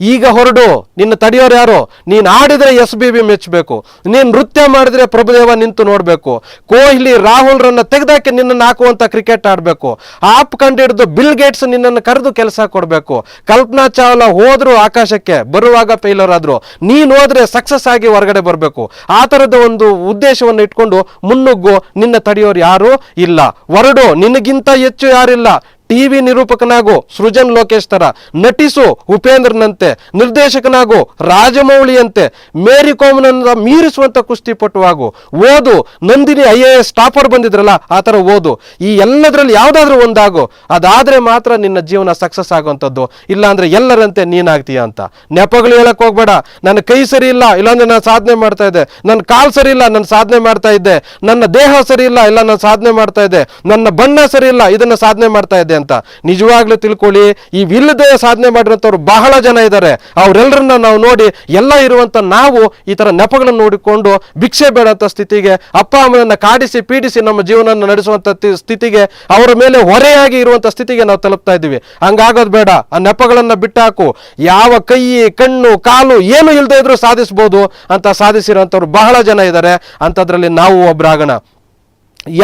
ಈಗ ಹೊರಡು, ನಿನ್ನ ತಡೆಯೋರು ಯಾರು? ನೀನು ಆಡಿದರೆ ಎಸ್ ಬಿ ಬಿ ಮೆಚ್ಚಬೇಕು, ನೀನು ನೃತ್ಯ ಮಾಡಿದರೆ ಪ್ರಭುದೇವ ನಿಂತು ನೋಡಬೇಕು, ಕೊಹ್ಲಿ ರಾಹುಲ್ರನ್ನ ತೆಗೆದಾಕಿ ನಿನ್ನನ್ನು ಹಾಕುವಂಥ ಕ್ರಿಕೆಟ್ ಆಡಬೇಕು, ಆಪ್ ಕಂಡಿಡಿದು ಬಿಲ್ ಗೇಟ್ಸ್ ನಿನ್ನನ್ನು ಕರೆದು ಕೆಲಸ ಕೊಡಬೇಕು, ಕಲ್ಪನಾ ಚಾವ್ಲಾ ಹೋದ್ರು ಆಕಾಶಕ್ಕೆ, ಬರುವಾಗ ಫೇಲರ್ ಆದ್ರು, ನೀನು ಹೋದರೆ ಸಕ್ಸಸ್ ಆಗಿ ಹೊರಗಡೆ ಬರಬೇಕು, ಆ ಥರದ ಒಂದು ಉದ್ದೇಶವನ್ನು ಇಟ್ಕೊಂಡು ಮುನ್ನುಗ್ಗು, ನಿನ್ನ ತಡೆಯೋರು ಯಾರು? ಇಲ್ಲ, ಹೊರಡು, ನಿನಗಿಂತ ಹೆಚ್ಚು ಯಾರಿಲ್ಲ ಟಿವಿ ನಿರೂಪಕನಾಗೋ ಸೃಜನ್ ಲೋಕೇಶ್ ತರ ನಟಿಸು ಉಪೇಂದ್ರನಂತೆ, ನಿರ್ದೇಶಕನಾಗೋ ರಾಜಮೌಳಿಯಂತೆ, ಮೇರಿ ಕೋಮ್ನನ್ನ ಮೀರಿಸುವಂತ ಕುಸ್ತಿಪಟುವಾಗು ಓದು, Nandini I A S topper ಬಂದಿದ್ರಲ್ಲ, ಆ ಥರ ಓದು. ಈ ಎಲ್ಲದರಲ್ಲಿ ಯಾವ್ದಾದ್ರೂ ಒಂದಾಗು, ಅದಾದ್ರೆ ಮಾತ್ರ ನಿನ್ನ ಜೀವನ ಸಕ್ಸಸ್ ಆಗುವಂಥದ್ದು. ಇಲ್ಲಾಂದ್ರೆ ಎಲ್ಲರಂತೆ ನೀನಾಗ್ತೀಯ ಅಂತ. ನೆಪಗಳು ಹೇಳಕ್ ಹೋಗ್ಬೇಡ. ನನ್ನ ಕೈ ಸರಿ ಇಲ್ಲ, ಇಲ್ಲಾಂದ್ರೆ ನಾನು ಸಾಧನೆ ಮಾಡ್ತಾ ಇದ್ದೆ. ನನ್ನ ಕಾಲ್ ಸರಿ ಇಲ್ಲ, ನಾನು ಸಾಧನೆ ಮಾಡ್ತಾ ಇದ್ದೆ. ನನ್ನ ದೇಹ ಸರಿ ಇಲ್ಲ ಇಲ್ಲ ನಾನು ಸಾಧನೆ ಮಾಡ್ತಾ ಇದ್ದೆ. ನನ್ನ ಬಣ್ಣ ಸರಿ ಇಲ್ಲ, ಇದನ್ನ ಸಾಧನೆ ಮಾಡ್ತಾ ಇದ್ದೆ ಅಂತ. ನಿಜವಾಗ್ಲೂ ತಿಳ್ಕೊಳ್ಳಿ, ಈ ವಿಲ್ಲದೆ ಸಾಧನೆ ಮಾಡಿರೋಂಥವ್ರು ಬಹಳ ಜನ ಇದ್ದಾರೆ ಅವರೆಲ್ಲರನ್ನ ನಾವು ನೋಡಿ ಎಲ್ಲ ಇರುವಂತ ನಾವು ಈ ಥರ ನೆಪಗಳನ್ನು ನೋಡಿಕೊಂಡು ಭಿಕ್ಷೆ ಬೇಡಂತ ಸ್ಥಿತಿಗೆ, ಅಪ್ಪ ಅಮ್ಮನನ್ನ ಕಾಡಿಸಿ ಪೀಡಿಸಿ ನಮ್ಮ ಜೀವನ ನಡೆಸುವಂತ ಸ್ಥಿತಿಗೆ, ಅವರ ಮೇಲೆ ಹೊರೆಯಾಗಿ ಇರುವಂತ ಸ್ಥಿತಿಗೆ ನಾವು ತಲುಪ್ತಾ ಇದ್ದೀವಿ. ಹಂಗಾಗೋದು ಬೇಡ. ಆ ನೆಪಗಳನ್ನ ಬಿಟ್ಟಾಕು. ಯಾವ ಕೈ, ಕಣ್ಣು, ಕಾಲು ಏನು ಇಲ್ಲದೆ ಇದ್ರೂ ಸಾಧಿಸ್ಬೋದು ಅಂತ ಸಾಧಿಸಿರೋಂಥವ್ರು ಬಹಳ ಜನ ಇದ್ದಾರೆ ಅಂಥದ್ರಲ್ಲಿ ನಾವು ಒಬ್ರಾಗಣ.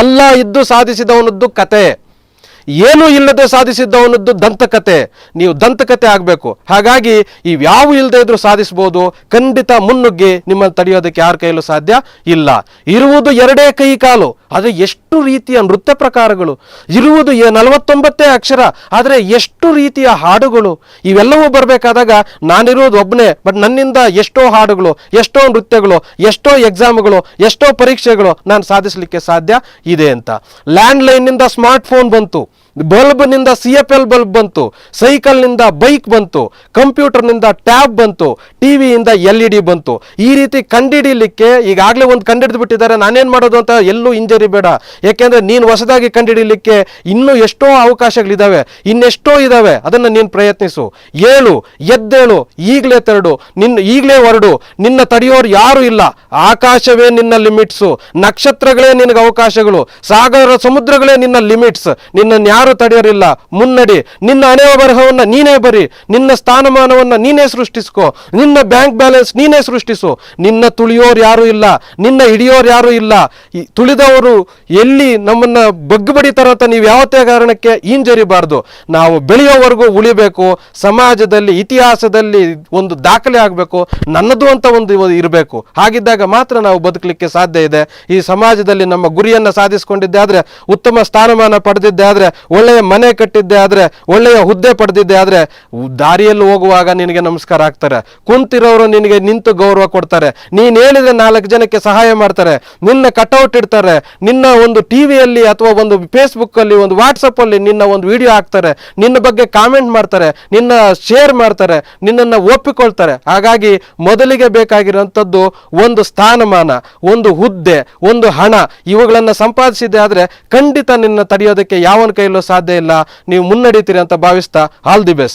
ಎಲ್ಲ ಇದ್ದು ಸಾಧಿಸಿದವನದ್ದು ಕತೆ. ಏನೂ ಇಲ್ಲದೆ ಸಾಧಿಸಿದ್ದವನದ್ದು ದಂತಕತೆ. ನೀವು ದಂತಕತೆ ಆಗಬೇಕು. ಹಾಗಾಗಿ ಇವ್ಯಾವ ಇಲ್ಲದೆ ಇದ್ರೂ ಸಾಧಿಸ್ಬೋದು. ಖಂಡಿತ ಮುನ್ನುಗ್ಗಿ ನಿಮ್ಮನ್ನು ತಡೆಯೋದಕ್ಕೆ ಯಾರ ಕೈಯಲ್ಲೂ ಸಾಧ್ಯ ಇಲ್ಲ. ಇರುವುದು ಎರಡೇ ಕೈ ಕಾಲು. ಆದರೆ ಎಷ್ಟು ರೀತಿಯ ನೃತ್ಯ ಪ್ರಕಾರಗಳು. ಇರುವುದು ನಲವತ್ತೊಂಬತ್ತೇ ಅಕ್ಷರ. ಆದರೆ ಎಷ್ಟು ರೀತಿಯ ಹಾಡುಗಳು. ಇವೆಲ್ಲವೂ ಬರಬೇಕಾದಾಗ ನಾನಿರೋದು ಒಬ್ಬನೇ ಬಟ್ ನನ್ನಿಂದ ಎಷ್ಟೋ ಹಾಡುಗಳು, ಎಷ್ಟೋ ನೃತ್ಯಗಳು, ಎಷ್ಟೋ ಎಕ್ಸಾಮ್ಗಳು, ಎಷ್ಟೋ ಪರೀಕ್ಷೆಗಳು ನಾನು ಸಾಧಿಸಲಿಕ್ಕೆ ಸಾಧ್ಯ ಇದೆ ಅಂತ. ಲ್ಯಾಂಡ್ಲೈನ್ನಿಂದ ಸ್ಮಾರ್ಟ್ ಫೋನ್ ಬಂತು. ಬಲ್ಬ್ನಿಂದ ಸಿ ಎಫ್ ಎಲ್ ಬಲ್ಬ್ ಬಂತು, ಸೈಕಲ್ನಿಂದ ಬೈಕ್ ಬಂತು, ಕಂಪ್ಯೂಟರ್ನಿಂದ ಟ್ಯಾಬ್ ಬಂತು ಟಿವಿಯಿಂದ ಎಲ್ ಇ ಡಿ ಬಂತು. ಈ ರೀತಿ ಕಂಡಿಡಿಲಿಕ್ಕೆ ಈಗಾಗಲೇ ಒಂದು ಕಂಡಿಡಿದು ಬಿಟ್ಟಿದ್ದಾರೆ ನಾನೇನು ಮಾಡೋದು ಅಂತ ಎಲ್ಲೂ ಇಂಜರಿ ಬೇಡ. ಯಾಕೆಂದ್ರೆ ನೀನು ಹೊಸದಾಗಿ ಕಂಡಿಡಿಲಿಕ್ಕೆ ಇನ್ನೂ ಎಷ್ಟೋ ಅವಕಾಶಗಳಿದ್ದಾವೆ ಇನ್ನೆಷ್ಟೋ ಇದ್ದಾವೆ ಅದನ್ನು ನೀನು ಪ್ರಯತ್ನಿಸು. ಏಳು, ಎದ್ದೇಳು, ಈಗಲೇ ತೆರಡು. ನಿನ್ನ ಈಗಲೇ ಹೊರಡು. ನಿನ್ನ ತಡೆಯೋರು ಯಾರು ಇಲ್ಲ. ಆಕಾಶವೇ ನಿನ್ನ ಲಿಮಿಟ್ಸು. ನಕ್ಷತ್ರಗಳೇ ನಿನಗೆ ಅವಕಾಶಗಳು. ಸಾಗರ ಸಮುದ್ರಗಳೇ ನಿನ್ನ ಲಿಮಿಟ್ಸ್. ನಿನ್ನನ್ನು ಯಾರು ತಡೆಯೋರಿಲ್ಲ? ಮುನ್ನಡಿ. ನಿನ್ನ ಹಣೆ ಬರಹವನ್ನು ನೀನೇ ಬರಿ. ನಿನ್ನ ಸ್ಥಾನಮಾನವನ್ನು ನೀನೇ ಸೃಷ್ಟಿಸ್ಕೋ. ನಿನ್ನ ಬ್ಯಾಂಕ್ ಬ್ಯಾಲೆನ್ಸ್ ನೀನೇ ಸೃಷ್ಟಿಸು. ನಿನ್ನ ತುಳಿಯೋರು ಯಾರು ಇಲ್ಲ. ನಿನ್ನ ಹಿಡಿಯೋರು ಯಾರೂ ಇಲ್ಲ. ತುಳಿದವರು ಎಲ್ಲಿ ನಮ್ಮನ್ನು ಬಗ್ಗುಬಡಿತಾರಂತ ನೀವು ಯಾವತ್ತೇ ಕಾರಣಕ್ಕೆ ಹಿಂಜರಿಬಾರ್ದು ನಾವು ಬೆಳೆಯೋವರೆಗೂ ಉಳಿಬೇಕು. ಸಮಾಜದಲ್ಲಿ, ಇತಿಹಾಸದಲ್ಲಿ ಒಂದು ದಾಖಲೆ ಆಗಬೇಕು. ನನ್ನದು ಅಂತ ಒಂದು ಇರಬೇಕು. ಹಾಗಿದ್ದಾಗ ಮಾತ್ರ ನಾವು ಬದುಕಲಿಕ್ಕೆ ಸಾಧ್ಯ ಇದೆ. ಈ ಸಮಾಜದಲ್ಲಿ ನಮ್ಮ ಗುರಿಯನ್ನು ಸಾಧಿಸಿಕೊಂಡಿದ್ದೆ ಆದರೆ, ಉತ್ತಮ ಸ್ಥಾನಮಾನ ಪಡೆದಿದ್ದೆ ಆದ್ರೆ ಒಳ್ಳೆಯ ಮನೆ ಕಟ್ಟಿದ್ದೆ ಆದರೆ, ಒಳ್ಳೆಯ ಹುದ್ದೆ ಪಡೆದಿದ್ದೆ ಆದರೆ, ದಾರಿಯಲ್ಲಿ ಹೋಗುವಾಗ ನಿನಗೆ ನಮಸ್ಕಾರ ಆಗ್ತಾರೆ. ಕುಂತಿರೋರು ನಿನಗೆ ನಿಂತು ಗೌರವ ಕೊಡ್ತಾರೆ. ನೀನು ಹೇಳಿದ್ರೆ ನಾಲ್ಕು ಜನಕ್ಕೆ ಸಹಾಯ ಮಾಡ್ತಾರೆ. ನಿನ್ನ ಕಟೌಟ್ ಇಡ್ತಾರೆ. ನಿನ್ನ ಒಂದು ಟಿವಿಯಲ್ಲಿ ಅಥವಾ ಒಂದು ಫೇಸ್ಬುಕ್ಕಲ್ಲಿ ಒಂದು ವಾಟ್ಸಪ್ಪಲ್ಲಿ ನಿನ್ನ ಒಂದು ವಿಡಿಯೋ ಹಾಕ್ತಾರೆ. ನಿನ್ನ ಬಗ್ಗೆ ಕಾಮೆಂಟ್ ಮಾಡ್ತಾರೆ. ನಿನ್ನ ಶೇರ್ ಮಾಡ್ತಾರೆ. ನಿನ್ನನ್ನು ಒಪ್ಪಿಕೊಳ್ತಾರೆ. ಹಾಗಾಗಿ ಮೊದಲಿಗೆ ಬೇಕಾಗಿರುವಂಥದ್ದು ಒಂದು ಸ್ಥಾನಮಾನ, ಒಂದು ಹುದ್ದೆ, ಒಂದು ಹಣ. ಇವುಗಳನ್ನು ಸಂಪಾದಿಸಿದ್ದೆ ಆದರೆ ಖಂಡಿತ ನಿನ್ನ ತಡೆಯೋದಕ್ಕೆ ಯಾವನ ಕೈಯಲ್ಲೂ ಸಾಧ್ಯ ಇಲ್ಲ. ನೀವು ಮುನ್ನಡೀತೀರಿ ಅಂತ ಭಾವಿಸ್ತಾ ಆಲ್ ದಿ ಬೆಸ್ಟ್